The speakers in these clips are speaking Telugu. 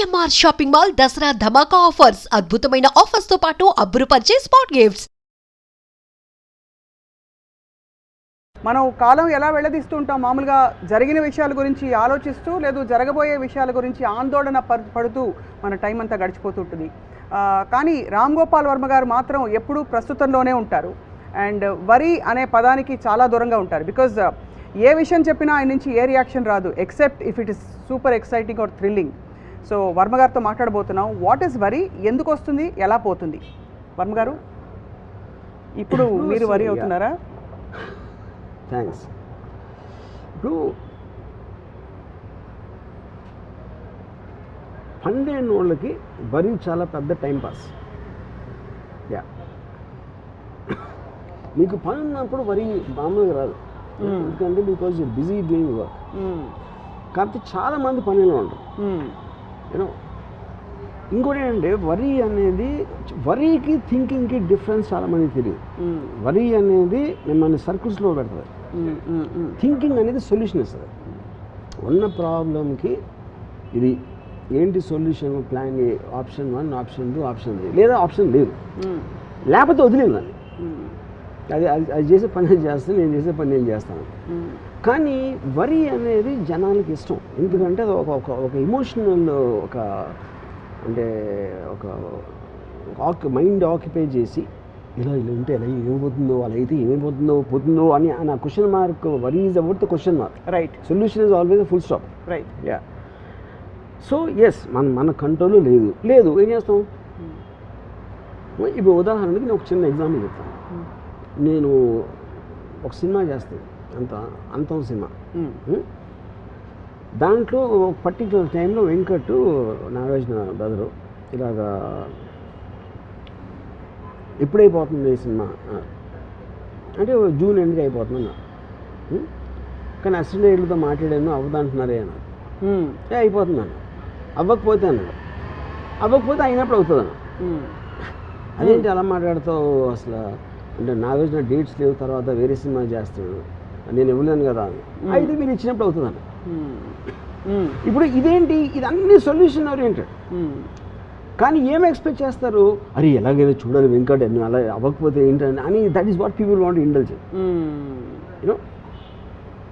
సిఎంఆర్ షాపింగ్ మాల్ దసరా ధమాకా ఆఫర్స్ అద్భుతమైన ఆఫర్స్తో పాటు అబ్బురుపరిచే స్పాట్ గిఫ్ట్స్. మనం కాలం ఎలా వెళ్ళదీస్తూ ఉంటాం మామూలుగా జరిగిన విషయాల గురించి ఆలోచిస్తూ లేదు జరగబోయే విషయాల గురించి ఆందోళన పడుతూ మన టైం అంతా గడిచిపోతుంటుంది. కానీ రామ్ గోపాల్ వర్మ గారు మాత్రం ఎప్పుడూ ప్రస్తుతంలోనే ఉంటారు. అండ్ వరి అనే పదానికి చాలా దూరంగా ఉంటారు. బికాజ్ ఏ విషయం చెప్పినా ఆయన నుంచి ఏ రియాక్షన్ రాదు except if it is super exciting or thrilling. So Varma గారితో మాట్లాడబోతున్నాం. వాట్ ఈస్ వరి ఎందుకు వస్తుంది? ఎలా పోతుంది? వర్మ గారు ఇప్పుడు మీరు వరి అవుతున్నారా? థ్యాంక్స్ ఇప్పుడు పన్నెండు వాళ్ళకి వరి చాలా పెద్ద టైం పాస్ యా మీకు పని ఉన్నప్పుడు వరి మామూలుగా రాదు. ఎందుకంటే బికాజ్ బిజీ డూయింగ్ వర్క్. కాకపోతే చాలా మంది పనిలో ఉంటారు. మ్మ్. యూనో ఇంకోటి ఏంటంటే వరి అనేది వరికి థింకింగ్కి డిఫరెన్స్ చాలా మందికి తెలియదు. వరి అనేది మిమ్మల్ని సర్కిల్స్లో పెడుతుంది. థింకింగ్ అనేది సొల్యూషన్ ఇస్తుంది ఉన్న ప్రాబ్లంకి ఇది ఏంటి solution plan A option one option two option three లేదా ఆప్షన్ లేదు. లేకపోతే వదిలేదు దాన్ని. అది అది అది చేసే పని నేను చేస్తాను నేను చేసే పని నేను చేస్తాను. కానీ వరి అనేది జనాలకి ఇష్టం ఎందుకంటే అది ఒక ఒక ఒక ఇమోషనల్ ఒక అంటే ఒక ఆక్ మైండ్ ఆక్యుపై చేసి ఇలా ఇలా ఉంటే ఎలా ఏమైపోతుందో అలా అయితే ఏమైపోతుందో పోతుందో అని ఆ question mark worry is about the question mark right solution is always full stop right yeah so yes మన మన కంట్రోల్లో లేదు. లేదు ఏం చేస్తాం? ఇప్పుడు ఉదాహరణకి నేను ఒక చిన్న ఎగ్జాంపుల్ చెప్తాను. నేను ఒక సినిమా చేస్తాను అంత అంతం సినిమా? దాంట్లో పర్టికులర్ టైంలో వెంకట్ నాగార్జున బ్రదరు ఇలాగా ఎప్పుడైపోతుంది ఈ సినిమా. అంటే జూన్ ఎండ్కి అయిపోతుంది అన్నారు ఉం? కానీ అసిస్టెంట్లతో మాట్లాడాను అవ్వదంటున్నారే అన్నారు మ్మ్. ఏ అయిపోతుంది అన్నారు అవ్వకపోతే అన్నాడు అవ్వకపోతే అయినప్పుడు అవుతుంది అన్నాడు మ్మ్. అదేంటి అలా మాట్లాడుతావు అసలు అంటే నాగార్జున డేట్స్ లేవు తర్వాత వేరే సినిమా చేస్తాడు నేను ఇవ్వలేను కదా అయితే మీరు ఇచ్చినప్పుడు అవుతుంది అన్న. ఇప్పుడు ఇదేంటి? ఇది అన్ని సొల్యూషన్ ఓరియంటెడ్. కానీ ఏం ఎక్స్పెక్ట్ చేస్తారు? అరే ఎలాగైనా చూడాలి వెంకట్ అలా అవ్వకపోతే ఏంటని అని that is what people want indulge hmm. You know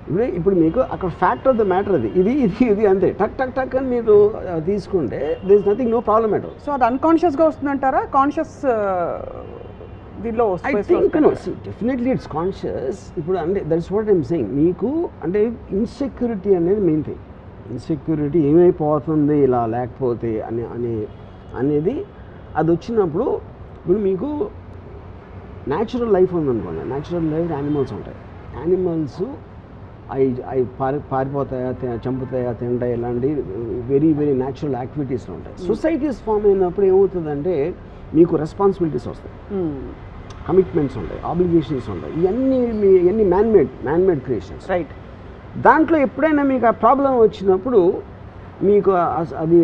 ఇప్పుడు ఇప్పుడు మీకు అక్కడ ఫ్యాక్ట్ ఆఫ్ ద మ్యాటర్ అది. ఇది ఇది ఇది అంతే. టక్ టక్ టక్ అని మీరు తీసుకుంటే this nothing no problem at so అది అన్కాన్షియస్గా వస్తుందంటారా? కాన్షియస్ దీనిలో I think definitely it's conscious ఇప్పుడు అంటే దట్స్ వాట్ ఐమ్ సెయింగ్ మీకు అంటే ఇన్సెక్యూరిటీ అనేది మెయిన్ థింగ్ ఇన్సెక్యూరిటీ ఏమైపోతుంది ఇలా లేకపోతే అని అనే అనేది అది వచ్చినప్పుడు ఇప్పుడు మీకు న్యాచురల్ లైఫ్ ఉందనుకోండి న్యాచురల్ లైఫ్ యానిమల్స్ ఉంటాయి. యానిమల్స్ అవి అవి పారి పారిపోతాయా చంపుతాయా తింటాయి ఇలాంటి వెరీ వెరీ న్యాచురల్ యాక్టివిటీస్ ఉంటాయి. సొసైటీస్ ఫామ్ అయినప్పుడు ఏమవుతుందంటే మీకు రెస్పాన్సిబిలిటీస్ వస్తాయి. కమిట్మెంట్స్ ఉంటాయి ఆబ్లిగేషన్స్ ఉంటాయి. ఇవన్నీ మీ ఇవన్నీ మ్యాన్మేడ్ మ్యాన్మేడ్ క్రియేషన్స్ రైట్ దాంట్లో ఎప్పుడైనా మీకు ఆ ప్రాబ్లం వచ్చినప్పుడు మీకు అది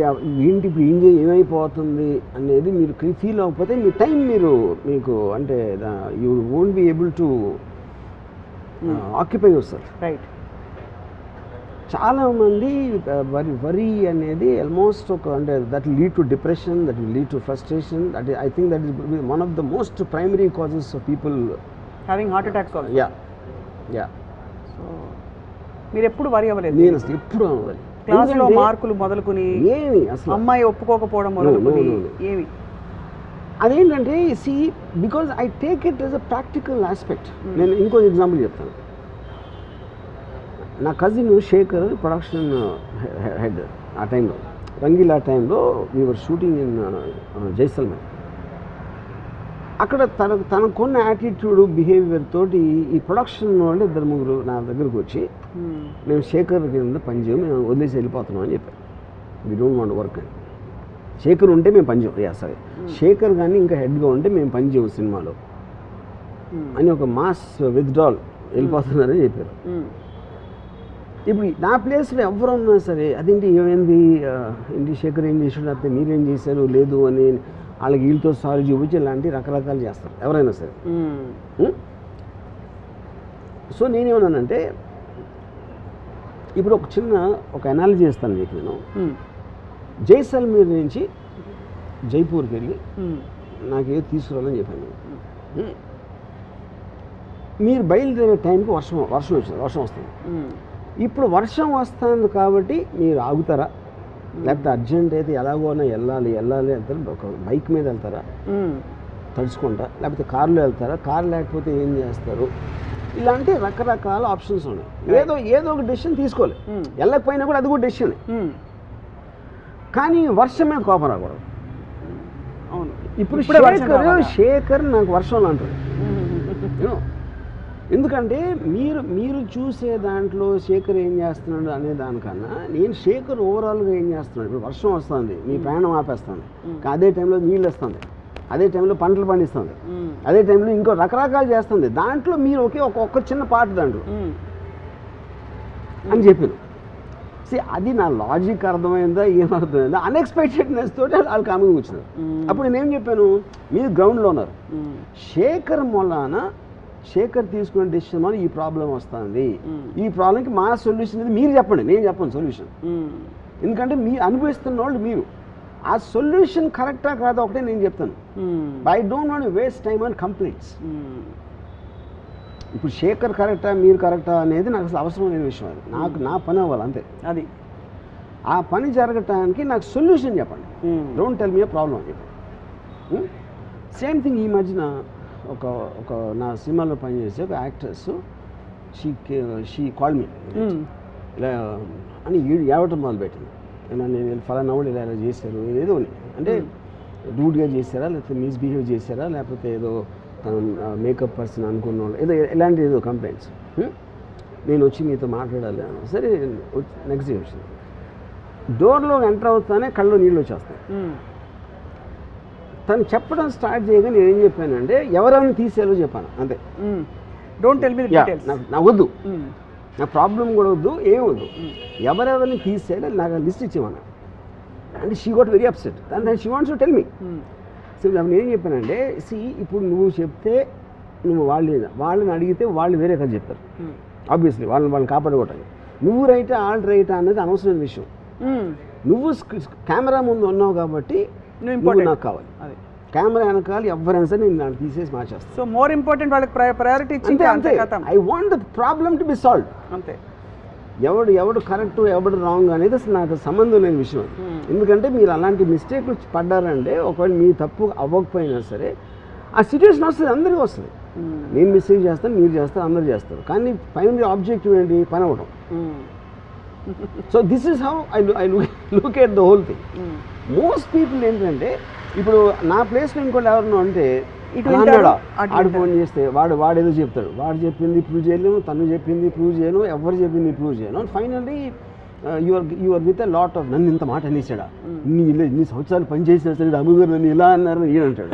ఏంటి ఇప్పుడు ఏం ఏమైపోతుంది అనేది మీరు ఫీల్ అవ్వకపోతే మీ టైం మీరు మీకు అంటే you won't be able to occupy వస్తారు రైట్ చాలామంది వరి వరి అనేది ఆల్మోస్ట్ ఒక అంటే that lead to depression that will lead to frustration that I think that is one of the most primary causes of people having heart attacks also yeah yeah so మీరు ఎప్పుడు వరి అవ్వలేదు? నేను అసలు ఎప్పుడు అవ్వాలి క్లాస్లో మార్కులు మొదలుకుని ఏమి అసలు? అమ్మాయి ఒప్పుకోకపోవడం మొదలుకొని. ఏమి? అదేంటంటే see because I take it as a practical aspect నేను ఇంకో ఎగ్జాంపుల్ చెప్తాను. నా కజిన్ శేఖర్ ప్రొడక్షన్ హెడ్ ఆ టైంలో రంగీలా టైంలో వీఆర్ షూటింగ్ ఇన్ జైసల్మేర్ అక్కడ తన తనకున్న యాటిట్యూడ్ బిహేవియర్ తోటి ఈ ప్రొడక్షన్ వాళ్ళు ఇద్దరు ముగ్గురు నా దగ్గరకు వచ్చి మ్మ్. మేము శేఖర్ కింద పనిచేయం మేము వదిలేసి వెళ్ళిపోతున్నాం అని చెప్పారు. వీ డోంట్ వాంట్ వర్క్ అని శేఖర్ ఉంటే మేము పనిచేయం యా సరే శేఖర్ కానీ ఇంకా హెడ్గా ఉంటే మేము పనిచేయం సినిమాలో. మ్మ్. అని ఒక మాస్ విత్డ్రాల్ వెళ్ళిపోతున్నారని చెప్పారు. మ్మ్. ఇప్పుడు నా ప్లేస్లో ఎవరున్నా సరే అదేంటి ఏమైంది ఏంటి శేఖర్ ఏం చేసాడు లేకపోతే మీరేం చేశారు లేదు అని వాళ్ళకి వీళ్ళతో సారీ చూపించి ఇలాంటి రకరకాలు చేస్తారు ఎవరైనా సరే? సో నేనేమన్నానంటే ఇప్పుడు ఒక చిన్న ఒక అనాలజీ చేస్తాను మీకు నేను. జైసల్మీర్ నుంచి జైపూర్కి వెళ్ళి మ్మ్. నాకు ఏది తీసుకురావాలని చెప్పాను. మీరు బయలుదేరే టైంకి వర్షం వర్షం వచ్చింది వర్షం వస్తుంది. ఇప్పుడు వర్షం వస్తుంది కాబట్టి మీరు ఆగుతారా? లేకపోతే అర్జెంట్ అయితే ఎలాగోనా వెళ్ళాలి వెళ్ళాలి వెళ్తారు ఒక బైక్ మీద వెళ్తారా. తడుచుకుంటా? లేకపోతే కారులో వెళ్తారా? కారు లేకపోతే ఏం చేస్తారు? ఇలాంటి రకరకాల ఆప్షన్స్ ఉన్నాయి. ఏదో ఏదో ఒక డెసిషన్ తీసుకోవాలి. వెళ్ళకపోయినా కూడా అది కూడా డెసిషన్. కానీ వర్షం మీద కోపం రాకూడదు. అవును. ఇప్పుడు శేఖర్? శేఖర్ నాకు వర్షంలో అంటాడు know, ఎందుకంటే మీరు మీరు చూసే దాంట్లో శేఖర్ ఏం చేస్తున్నాడు అనే దానికన్నా నేను శేఖర్ ఓవరాల్గా ఏం చేస్తున్నాడు? ఇప్పుడు వర్షం వస్తుంది మీ ప్రయాణం ఆపేస్తుంది. అదే టైంలో నీళ్ళు వస్తుంది అదే టైంలో పంటలు పండిస్తుంది. అదే టైంలో ఇంకో రకరకాలు చేస్తుంది. దాంట్లో మీరు ఒకే ఒక ఒక్క చిన్న పార్ట్ దాంట్లో. అని చెప్పాను. See, అది నా లాజిక్ అర్థమైందా ఏమర్థమైందా అన్ఎక్స్పెక్టెడ్నెస్ తోటి వాళ్ళు కూర్చున్నారు. మ్మ్. అప్పుడు నేనేం చెప్పాను? మీరు గ్రౌండ్లో ఉన్నారు. శేఖర్ మొలాన శేఖర్ తీసుకునే డెసిషన్ వల్ల ఈ ప్రాబ్లం వస్తుంది. మ్మ్. ఈ ప్రాబ్లంకి మా సొల్యూషన్ ఇది మీరు చెప్పండి నేను చెప్పను సొల్యూషన్ మ్మ్. ఎందుకంటే మీ అనుభవిస్తున్న వాళ్ళు మీరు. ఆ సొల్యూషన్ కరెక్టా కాదా ఒకటే నేను చెప్తాను. I don't want waste time and completes. ఇప్పుడు శేఖర్ కరెక్టా మీరు కరెక్టా అనేది నాకు అసలు అవసరం లేని విషయం అది. నాకు నా పని అవ్వాలి అంతే. అది. ఆ పని జరగటానికి నాకు సొల్యూషన్ చెప్పండి. డోంట్ టెల్ మీ ప్రాబ్లం అని చెప్పండి. సేమ్ థింగ్ ఈ మధ్యన ఒక ఒక నా సినిమాలో పనిచేసే ఒక actress she she call me. ఇలా అని ఏడు ఏడవటం మొదలుపెట్టింది ఇలా నేను ఫలానా వాళ్ళు ఇలా ఇలా చేశారు ఏదో. అంటే రూడ్గా చేశారా లేకపోతే మిస్బిహేవ్ చేశారా లేకపోతే ఏదో తను మేకప్ పర్సన్ అనుకున్న వాళ్ళు ఏదో ఇలాంటి ఏదో కంప్లైంట్స్ నేను వచ్చి మీతో మాట్లాడాలి. సరే నెక్స్ట్ డే వచ్చింది డోర్లో ఎంటర్ అవుతానే కళ్ళు నీళ్ళు వచ్చేస్తాయి. తను చెప్పడం స్టార్ట్ చేయగా నేను ఏం చెప్పానంటే ఎవరెవరిని తీసేయాలో చెప్పాను అంతే. డోంట్ టెల్ మీ నాకు వద్దు. నా ప్రాబ్లం కూడా వద్దు ఏం వద్దు. ఎవరెవరిని తీసేయాలి నాకు లిస్ట్ ఇచ్చేమన్నా అంటే షీ గోట్ వెరీ అప్సెట్ దాని she wants to tell me. So నేను ఏం చెప్పానంటే సి ఇప్పుడు నువ్వు చెప్తే నువ్వు వాళ్ళు వాళ్ళని అడిగితే వాళ్ళు వేరే కథ చెప్తారు. ఆబ్వియస్లీ వాళ్ళని వాళ్ళని కాపాడుకోవటానికి. నువ్వు రైటా ఆల్ రైటా అనేది అనవసరమైన విషయం. నువ్వు కెమెరా ముందు ఉన్నావు కాబట్టి నాకు కావాలి. అది. కెమెరా వెనకాల ఎవరైనా సరే నేను దాన్ని తీసేసి మార్చేస్తాను సో మోర్ ఇంపార్టెంట్ వాళ్ళకి ప్రయారిటీ ఇచ్చి అంతే I want the problem to be solve అంతే. ఎవడు ఎవడు కరెక్ట్ ఎవడు రాంగ్ అనేది అసలు నాకు సంబంధం లేని విషయం. Hmm. ఎందుకంటే మీరు అలాంటి మిస్టేక్లు పడ్డారంటే ఒకవేళ మీ తప్పు అవ్వకపోయినా సరే ఆ సిచ్యువేషన్ వస్తుంది అందరికీ వస్తుంది. మ్మ్. నేను మిస్టేక్ చేస్తాను మీరు చేస్తారు అందరు చేస్తారు. కానీ ఫైనల్ ఆబ్జెక్టివ్ ఏంటి? పని అవ్వడం. మ్మ్. So this is how I I look at the whole thing. Most people ఏంటంటే ఇప్పుడు నా ప్లేస్లో ఇంకోటి ఎవరినో అంటే అన్నాడా? ఆడు. ఫోన్ చేస్తే వాడు వాడేదో చెప్తాడు. వాడు చెప్పింది ప్రూవ్ చేయలేము తను చెప్పింది ప్రూవ్ చేయను ఎవరు చెప్పింది ప్రూవ్ చేయను. Finally your your with a lot of నన్ను ఇంత మాట అనేసాడా? ఇన్ని ఇలా ఇన్ని సంవత్సరాలు పనిచేసిన సరే అమ్మగారు నన్ను ఇలా అన్నారు ఈయన అంటాడు.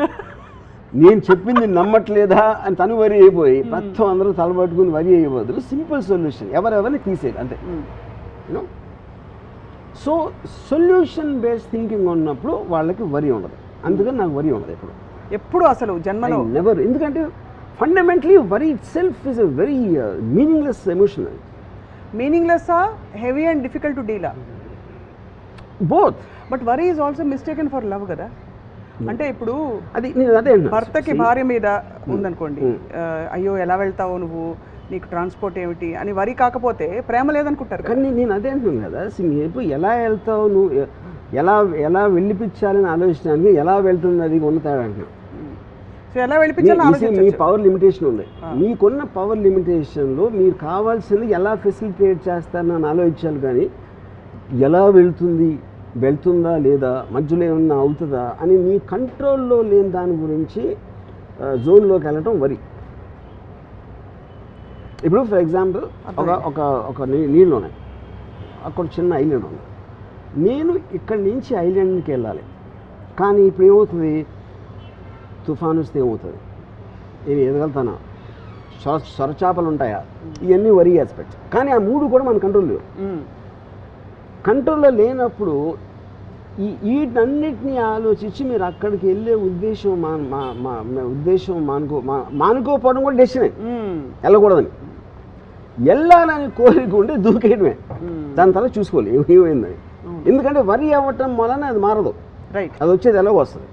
నేను చెప్పింది నమ్మట్లేదా? అని తను వరి అయిపోయి మొత్తం అందరూ తలబట్టుకుని వరి అయ్యే బదులు సింపుల్ సొల్యూషన్ ఎవరెవరిని తీసేది అంతే. మ్మ్. You know so solution based thinking ఉన్నప్పుడు వాళ్ళకి వరి ఉండదు. అందుకని నాకు వరి ఉండదు ఇప్పుడు ఎప్పుడు అసలు జన్మలో? నెవర్ ఎందుకంటే fundamentally worry itself is a very meaningless emotion meaningless heavy and difficult to deal both but worry is also mistaken for love కదా? అంటే ఇప్పుడు అది అదే. భర్తకి భార్య మీద ఉందనుకోండి. Hmm. ఆ, అయ్యో ఎలా వెళ్తావు నువ్వు? నీకు ట్రాన్స్పోర్ట్ ఏమిటి అని వరి కాకపోతే ప్రేమ లేదనుకుంటారు. కానీ నేను అదే అంటున్నాను కదా నువ్వు ఎప్పుడు ఎలా వెళ్తావు నువ్వు? ఎలా ఎలా వెళ్ళిపించాలని ఆలోచించడానికి ఎలా వెళ్తుంది అది ఉన్న తేడా అంటున్నాను. సో ఎలా వెళ్ళిపించాలని మీ- పవర్ లిమిటేషన్ ఉంది. మీకున్న పవర్ లిమిటేషన్లో మీరు కావాల్సింది ఎలా ఫెసిలిటేట్ చేస్తారని ఆలోచించాలి కానీ ఎలా వెళ్తుంది? వెళ్తుందా లేదా? మధ్యలో ఏమన్నా అవుతుందా అని మీ కంట్రోల్లో లేని దాని గురించి జోన్లోకి వెళ్ళటం వరి. ఇప్పుడు ఫర్ ఎగ్జాంపుల్ ఒక ఒక ఒక నీ- నీళ్ళు ఉన్నాయి అక్కడ చిన్న ఐలాండ్ ఉంది. నేను ఇక్కడి నుంచి ఐలాండ్కి వెళ్ళాలి. కానీ ఇప్పుడు ఏమవుతుంది? తుఫాన్ వస్తే ఏమవుతుంది? నేను ఎదగలుగుతానా? సొర సొరచాపలు ఉంటాయా? ఇవన్నీ వరి ఆస్పెక్ట్స్ కానీ ఆ మూడు కూడా మన కంట్రోల్ లేవు. కంట్రోల్లో లేనప్పుడు ఈ వీటన్నిటిని ఆలోచించి మీరు అక్కడికి వెళ్ళే ఉద్దేశం మా మా ఉద్దేశం మానుకో మా మానుకోకపోవడం కూడా డెసిషనే. వెళ్ళకూడదని. వెళ్ళాలని కోరిక ఉంటే దూకేయడమే. దాని తర్వాత చూసుకోవాలి ఏమైందని ఎందుకంటే వరి అవ్వటం వలన అది మారదు. రైట్ అది వచ్చేది ఎలా వస్తుంది.